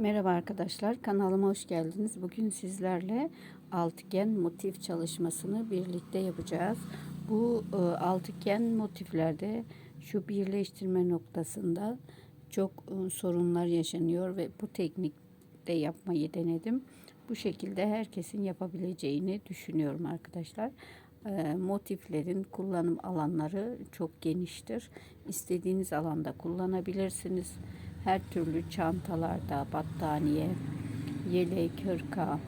Merhaba arkadaşlar, kanalıma hoş geldiniz. Bugün sizlerle altıgen motif çalışmasını birlikte yapacağız. Bu e, altıgen motiflerde şu birleştirme noktasında çok e, sorunlar yaşanıyor ve bu teknikte yapmayı denedim. Bu şekilde herkesin yapabileceğini düşünüyorum arkadaşlar. E, motiflerin kullanım alanları çok geniştir. İstediğiniz alanda kullanabilirsiniz her türlü çantalarda, battaniye, yelek, hırka,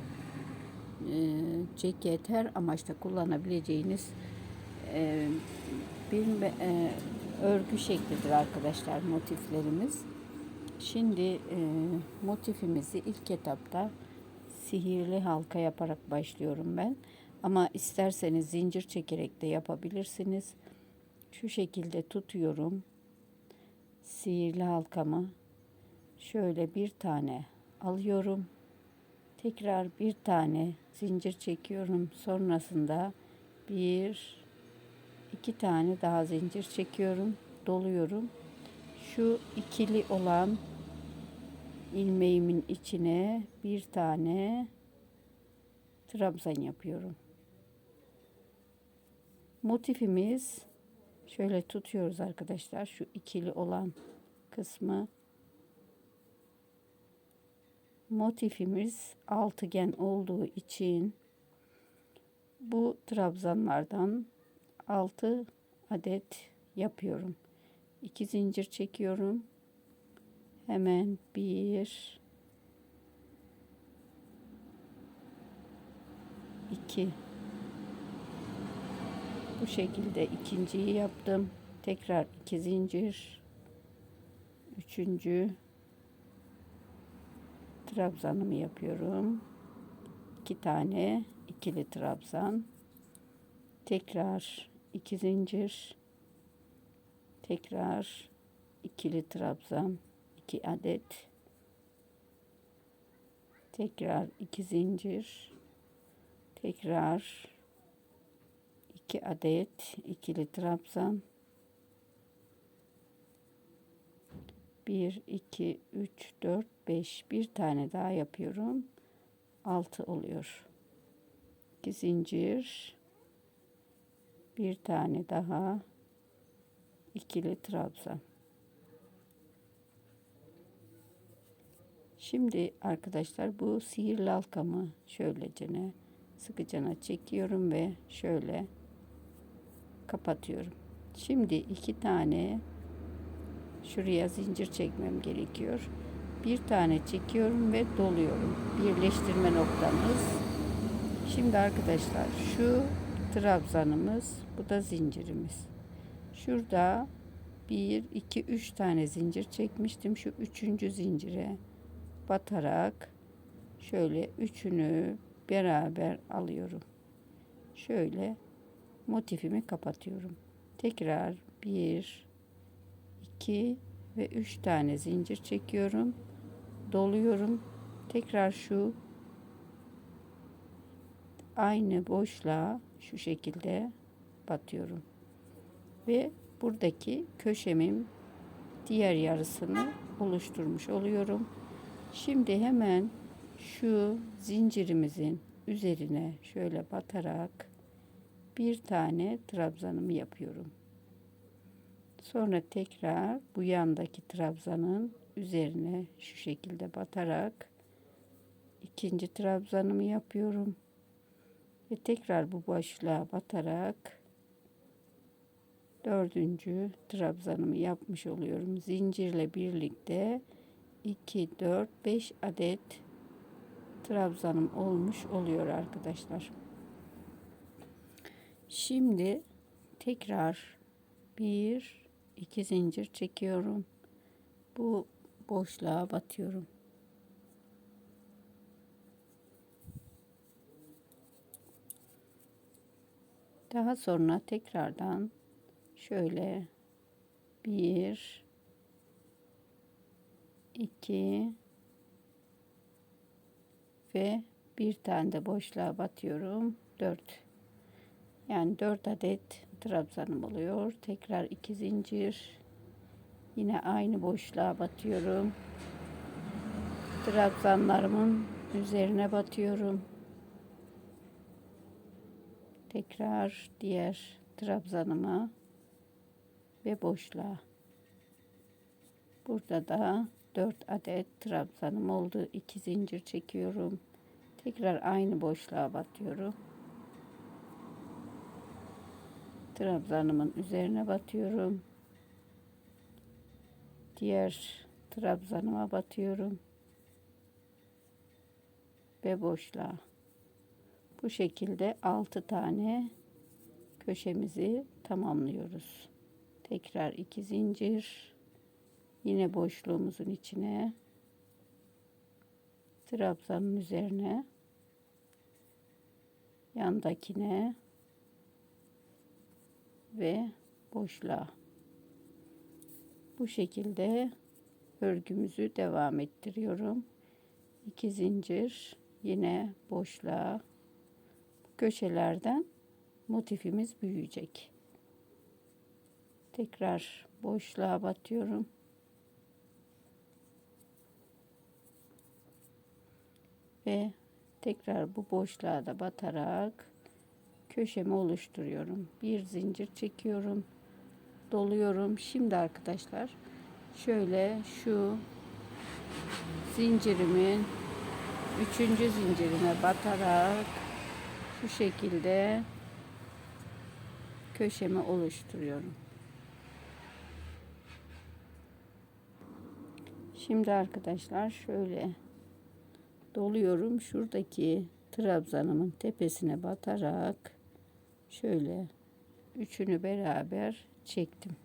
e, ceket her amaçta kullanabileceğiniz e, bir e, örgü şeklidir arkadaşlar motiflerimiz. Şimdi e, motifimizi ilk etapta sihirli halka yaparak başlıyorum ben. Ama isterseniz zincir çekerek de yapabilirsiniz. Şu şekilde tutuyorum. Sihirli halkamı şöyle bir tane alıyorum. Tekrar bir tane zincir çekiyorum. Sonrasında bir iki tane daha zincir çekiyorum. Doluyorum. Şu ikili olan ilmeğimin içine bir tane trabzan yapıyorum. Motifimiz şöyle tutuyoruz arkadaşlar. Şu ikili olan kısmı motifimiz altıgen olduğu için bu trabzanlardan 6 adet yapıyorum. 2 zincir çekiyorum. Hemen bir iki bu şekilde ikinciyi yaptım. Tekrar iki zincir. Üçüncü trabzanımı yapıyorum. İki tane ikili trabzan. Tekrar iki zincir. Tekrar ikili trabzan. iki adet. Tekrar iki zincir. Tekrar iki adet ikili trabzan. 1, 2, 3, 4, 5. Bir tane daha yapıyorum. 6 oluyor. 2 zincir. Bir tane daha. ikili trabzan. Şimdi arkadaşlar bu sihirli halkamı şöylecene sıkıcana çekiyorum ve şöyle kapatıyorum. Şimdi iki tane şuraya zincir çekmem gerekiyor. Bir tane çekiyorum ve doluyorum. Birleştirme noktamız. Şimdi arkadaşlar şu trabzanımız, bu da zincirimiz. Şurada 1 2 3 tane zincir çekmiştim. Şu üçüncü zincire batarak şöyle üçünü beraber alıyorum. Şöyle motifimi kapatıyorum. Tekrar 1 2 ve 3 tane zincir çekiyorum. Doluyorum. Tekrar şu aynı boşluğa şu şekilde batıyorum. Ve buradaki köşemin diğer yarısını oluşturmuş oluyorum. Şimdi hemen şu zincirimizin üzerine şöyle batarak bir tane trabzanımı yapıyorum. Sonra tekrar bu yandaki trabzanın üzerine şu şekilde batarak ikinci trabzanımı yapıyorum. Ve tekrar bu boşluğa batarak dördüncü trabzanımı yapmış oluyorum. Zincirle birlikte 2, 4, 5 adet trabzanım olmuş oluyor arkadaşlar. Şimdi tekrar bir iki zincir çekiyorum. Bu boşluğa batıyorum. Daha sonra tekrardan şöyle bir iki ve bir tane de boşluğa batıyorum. Dört. Yani dört adet trabzanım oluyor. Tekrar iki zincir. Yine aynı boşluğa batıyorum. trabzanlarımın üzerine batıyorum. Tekrar diğer trabzanıma ve boşluğa. Burada da 4 adet trabzanım oldu. 2 zincir çekiyorum. Tekrar aynı boşluğa batıyorum. Trabzanımın üzerine batıyorum. Diğer trabzanıma batıyorum. Ve boşluğa. Bu şekilde 6 tane köşemizi tamamlıyoruz. Tekrar 2 zincir. Yine boşluğumuzun içine trabzanın üzerine yandakine ve boşluğa. Bu şekilde örgümüzü devam ettiriyorum. 2 zincir yine boşluğa köşelerden motifimiz büyüyecek. Tekrar boşluğa batıyorum. Ve tekrar bu boşluğa da batarak köşemi oluşturuyorum. Bir zincir çekiyorum. Doluyorum. Şimdi arkadaşlar şöyle şu zincirimin üçüncü zincirine batarak şu şekilde köşemi oluşturuyorum. Şimdi arkadaşlar şöyle doluyorum. Şuradaki trabzanımın tepesine batarak şöyle üçünü beraber çektim.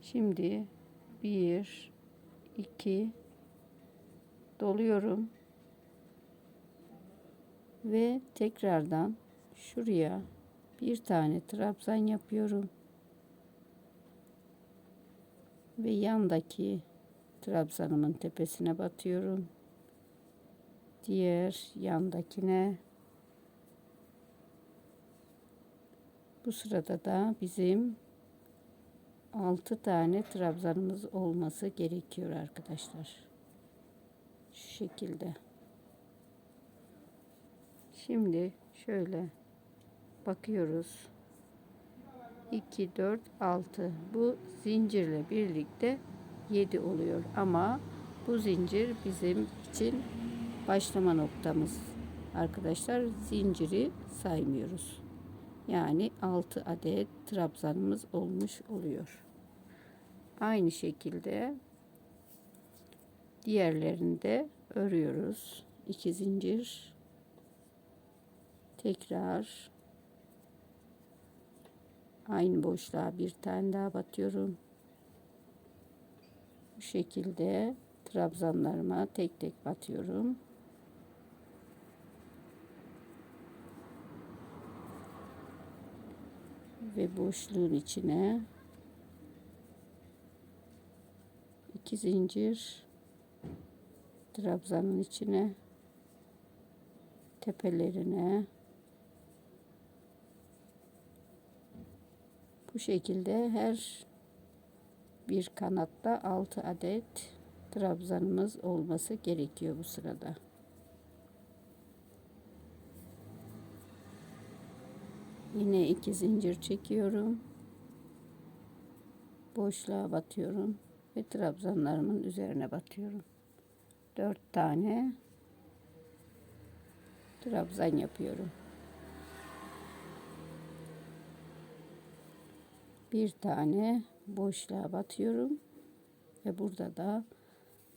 Şimdi bir, iki doluyorum. Ve tekrardan şuraya bir tane trabzan yapıyorum. Ve yandaki trabzanımın tepesine batıyorum. Diğer yandakine bu sırada da bizim 6 tane trabzanımız olması gerekiyor arkadaşlar şu şekilde Şimdi şöyle bakıyoruz. 2, 4, 6. Bu zincirle birlikte 7 oluyor. Ama bu zincir bizim için başlama noktamız. Arkadaşlar zinciri saymıyoruz. Yani 6 adet trabzanımız olmuş oluyor. Aynı şekilde diğerlerini de örüyoruz. 2 zincir tekrar aynı boşluğa bir tane daha batıyorum. Bu şekilde trabzanlarıma tek tek batıyorum. Ve boşluğun içine iki zincir trabzanın içine tepelerine Bu şekilde her bir kanatta 6 adet trabzanımız olması gerekiyor bu sırada. Yine iki zincir çekiyorum. Boşluğa batıyorum ve trabzanlarımın üzerine batıyorum. 4 tane trabzan yapıyorum. bir tane boşluğa batıyorum ve burada da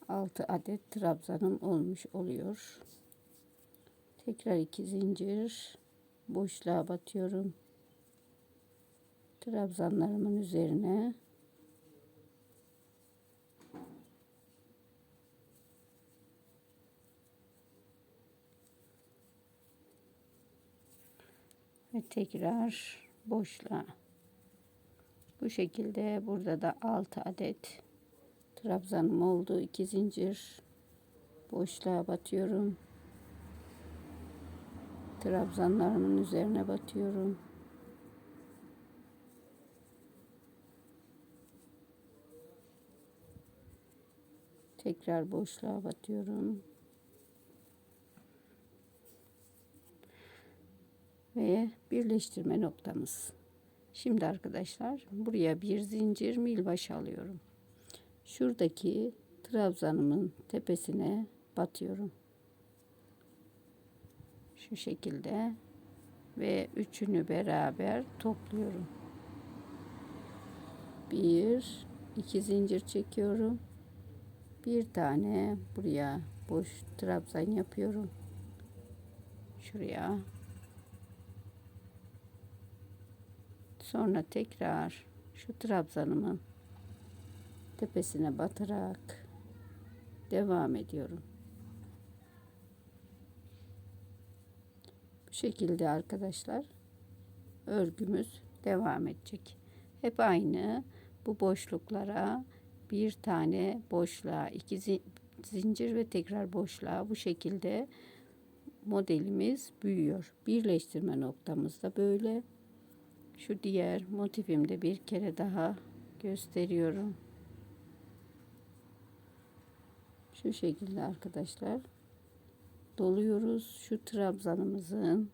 6 adet trabzanım olmuş oluyor. Tekrar iki zincir boşluğa batıyorum. Trabzanlarımın üzerine ve tekrar boşluğa bu şekilde burada da 6 adet trabzanım oldu. 2 zincir boşluğa batıyorum. Trabzanlarımın üzerine batıyorum. Tekrar boşluğa batıyorum. Ve birleştirme noktamız. Şimdi arkadaşlar buraya bir zincir milbaş alıyorum. Şuradaki trabzanımın tepesine batıyorum. Şu şekilde ve üçünü beraber topluyorum. Bir, iki zincir çekiyorum. Bir tane buraya boş trabzan yapıyorum. Şuraya. Sonra tekrar şu trabzanımın tepesine batarak devam ediyorum. Bu şekilde arkadaşlar örgümüz devam edecek. Hep aynı bu boşluklara bir tane boşluğa iki zincir ve tekrar boşluğa bu şekilde modelimiz büyüyor. Birleştirme noktamızda böyle. Şu diğer motifimde bir kere daha gösteriyorum. Şu şekilde arkadaşlar doluyoruz. Şu trabzanımızın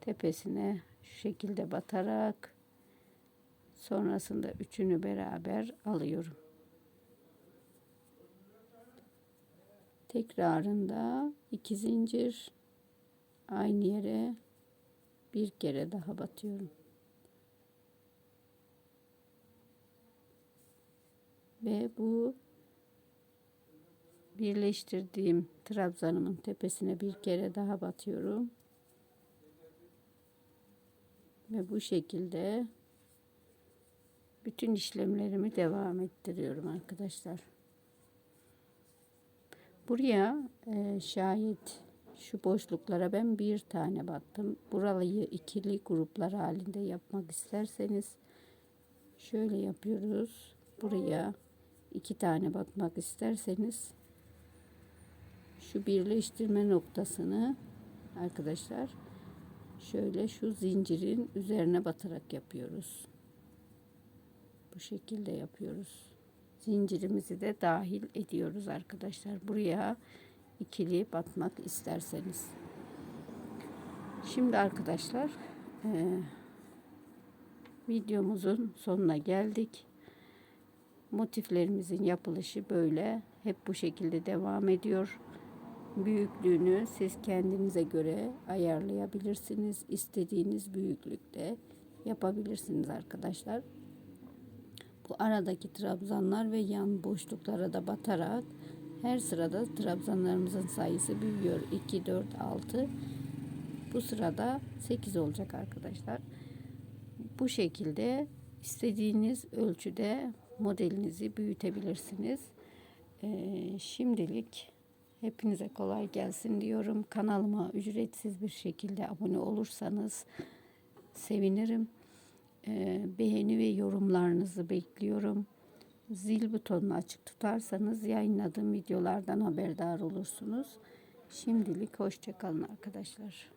tepesine şu şekilde batarak sonrasında üçünü beraber alıyorum. Tekrarında iki zincir aynı yere bir kere daha batıyorum. Ve bu birleştirdiğim trabzanımın tepesine bir kere daha batıyorum. Ve bu şekilde bütün işlemlerimi devam ettiriyorum arkadaşlar. Buraya e, şayet şu boşluklara ben bir tane battım. Burayı ikili gruplar halinde yapmak isterseniz şöyle yapıyoruz. Buraya iki tane batmak isterseniz şu birleştirme noktasını arkadaşlar şöyle şu zincirin üzerine batarak yapıyoruz. Bu şekilde yapıyoruz. Zincirimizi de dahil ediyoruz arkadaşlar. Buraya ikili batmak isterseniz. Şimdi arkadaşlar e, videomuzun sonuna geldik. Motiflerimizin yapılışı böyle. Hep bu şekilde devam ediyor. Büyüklüğünü siz kendinize göre ayarlayabilirsiniz. İstediğiniz büyüklükte yapabilirsiniz arkadaşlar. Bu aradaki trabzanlar ve yan boşluklara da batarak her sırada trabzanlarımızın sayısı büyüyor. 2, 4, 6. Bu sırada 8 olacak arkadaşlar. Bu şekilde istediğiniz ölçüde modelinizi büyütebilirsiniz. Ee, şimdilik hepinize kolay gelsin diyorum. Kanalıma ücretsiz bir şekilde abone olursanız sevinirim. Ee, beğeni ve yorumlarınızı bekliyorum. Zil butonunu açık tutarsanız yayınladığım videolardan haberdar olursunuz. Şimdilik hoşçakalın arkadaşlar.